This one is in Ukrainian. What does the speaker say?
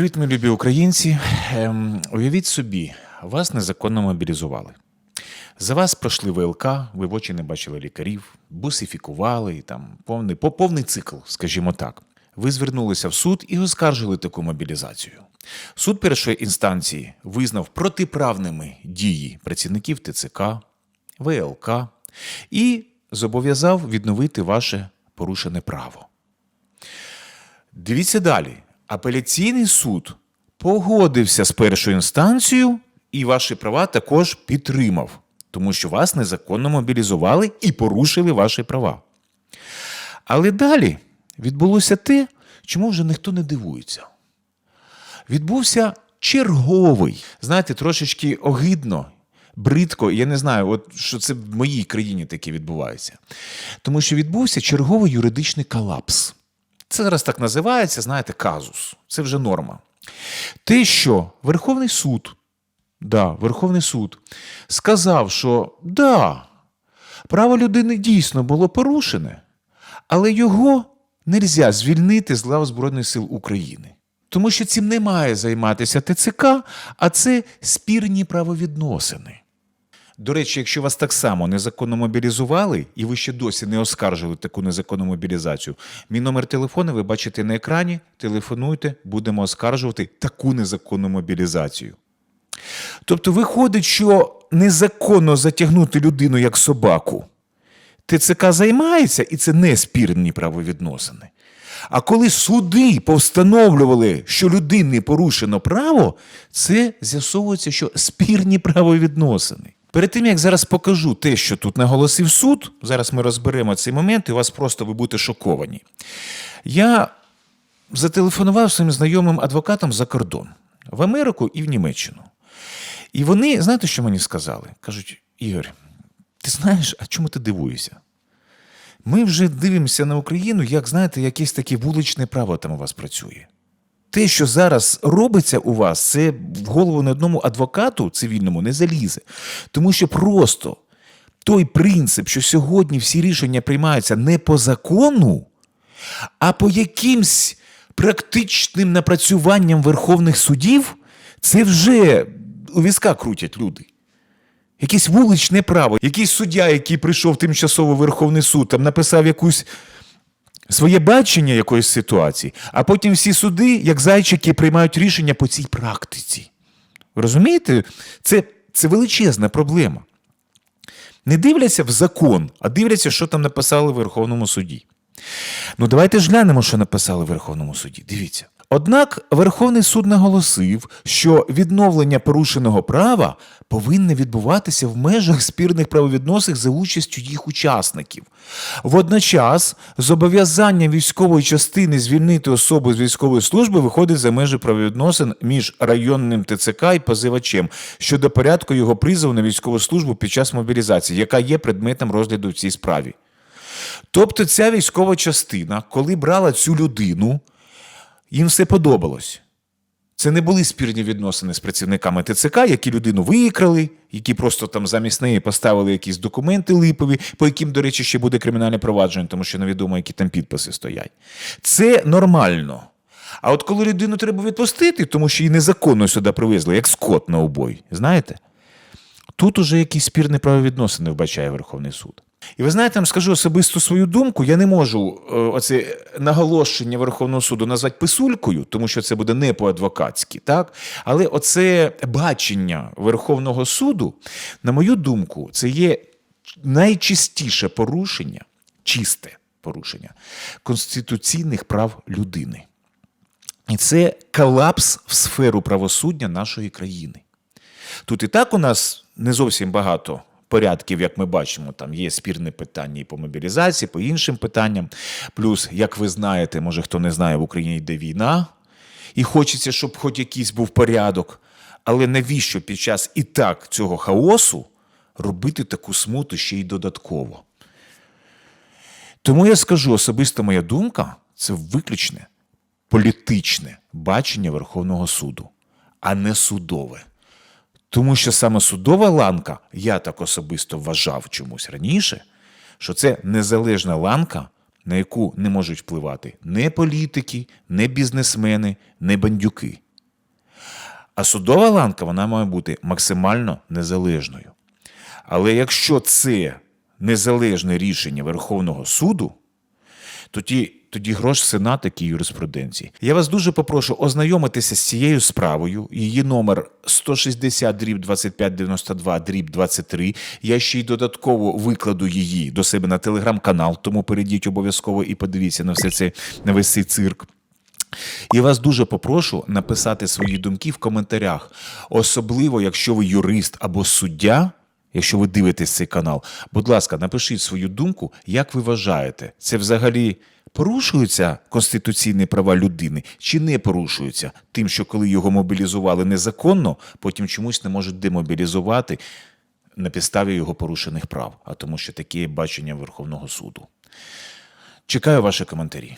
Привіт, любі українці. Ем, уявіть собі, вас незаконно мобілізували. За вас пройшли ВЛК, ви в очі не бачили лікарів, бусифікували там повний, повний цикл, скажімо так. Ви звернулися в суд і оскаржили таку мобілізацію. Суд першої інстанції визнав протиправними дії працівників ТЦК, ВЛК і зобов'язав відновити ваше порушене право. Дивіться далі. Апеляційний суд погодився з першою інстанцією і ваші права також підтримав, тому що вас незаконно мобілізували і порушили ваші права. Але далі відбулося те, чому вже ніхто не дивується. Відбувся черговий, знаєте, трошечки огидно, бридко, я не знаю, от що це в моїй країні таке відбувається. Тому що відбувся черговий юридичний колапс. Це зараз так називається, знаєте, казус. Це вже норма. Те, що Верховний суд, да, Верховний суд сказав, що да, право людини дійсно було порушене, але його не можна звільнити з лав Збройних сил України. Тому що цим не має займатися ТЦК, а це спірні правовідносини. До речі, якщо вас так само незаконно мобілізували, і ви ще досі не оскаржили таку незаконну мобілізацію, мій номер телефону ви бачите на екрані. Телефонуйте, будемо оскаржувати таку незаконну мобілізацію. Тобто виходить, що незаконно затягнути людину як собаку. ТЦК займається, і це не спірні правовідносини. А коли суди повстановлювали, що людині порушено право, це з'ясовується, що спірні правовідносини. Перед тим як зараз покажу те, що тут наголосив суд, зараз ми розберемо цей момент, і у вас просто ви будете шоковані. Я зателефонував своїм знайомим адвокатам за кордон в Америку і в Німеччину. І вони, знаєте, що мені сказали? Кажуть: Ігор, ти знаєш, а чому ти дивуєшся? Ми вже дивимося на Україну, як знаєте, якесь таке вуличне право там у вас працює. Те, що зараз робиться у вас, це в голову не одному адвокату цивільному не залізе. Тому що просто той принцип, що сьогодні всі рішення приймаються не по закону, а по якимсь практичним напрацюванням верховних судів, це вже у візка крутять люди. Якесь вуличне право, якийсь суддя, який прийшов тимчасово в Верховний суд, там написав якусь своє бачення якоїсь ситуації, а потім всі суди, як зайчики, приймають рішення по цій практиці. Розумієте? Це, це величезна проблема. Не дивляться в закон, а дивляться, що там написали в Верховному суді. Ну, давайте ж глянемо, що написали в Верховному суді. Дивіться. Однак Верховний суд наголосив, що відновлення порушеного права повинне відбуватися в межах спірних правовідносин за участю їх учасників. Водночас зобов'язання військової частини звільнити особу з військової служби виходить за межі правовідносин між районним ТЦК і позивачем щодо порядку його призову на військову службу під час мобілізації, яка є предметом розгляду в цій справі. Тобто ця військова частина, коли брала цю людину, їм все подобалось. Це не були спірні відносини з працівниками ТЦК, які людину викрали, які просто там замість неї поставили якісь документи липові, по яким, до речі, ще буде кримінальне провадження, тому що невідомо, які там підписи стоять. Це нормально. А от коли людину треба відпустити, тому що її незаконно сюди привезли, як скот на обой, знаєте? Тут уже якісь спірні правовідносини вбачає Верховний суд. І ви знаєте, я вам скажу особисто свою думку, я не можу е, оце наголошення Верховного суду назвати писулькою, тому що це буде не по-адвокатськи, так? Але оце бачення Верховного суду, на мою думку, це є найчистіше порушення, чисте порушення конституційних прав людини. І це колапс в сферу правосуддя нашої країни. Тут і так у нас не зовсім багато порядків, як ми бачимо, там є спірне питання і по мобілізації, по іншим питанням. Плюс, як ви знаєте, може хто не знає, в Україні йде війна, і хочеться, щоб хоч якийсь був порядок. Але навіщо під час і так цього хаосу робити таку смуту ще й додатково? Тому я скажу, особисто моя думка це виключне політичне бачення Верховного суду, а не судове. Тому що саме судова ланка, я так особисто вважав чомусь раніше, що це незалежна ланка, на яку не можуть впливати не політики, не бізнесмени, не бандюки. А судова ланка вона має бути максимально незалежною. Але якщо це незалежне рішення Верховного суду, тоді, тоді грош сенат такій юриспруденції. Я вас дуже попрошу ознайомитися з цією справою. Її номер 160 дріб 2592 дріб 23. Я ще й додатково викладу її до себе на телеграм-канал, тому перейдіть обов'язково і подивіться на все це на весь цей цирк. І вас дуже попрошу написати свої думки в коментарях, особливо якщо ви юрист або суддя. Якщо ви дивитесь цей канал, будь ласка, напишіть свою думку, як ви вважаєте, це взагалі порушуються конституційні права людини чи не порушуються тим, що коли його мобілізували незаконно, потім чомусь не можуть демобілізувати на підставі його порушених прав, а тому що таке бачення Верховного суду. Чекаю ваші коментарі.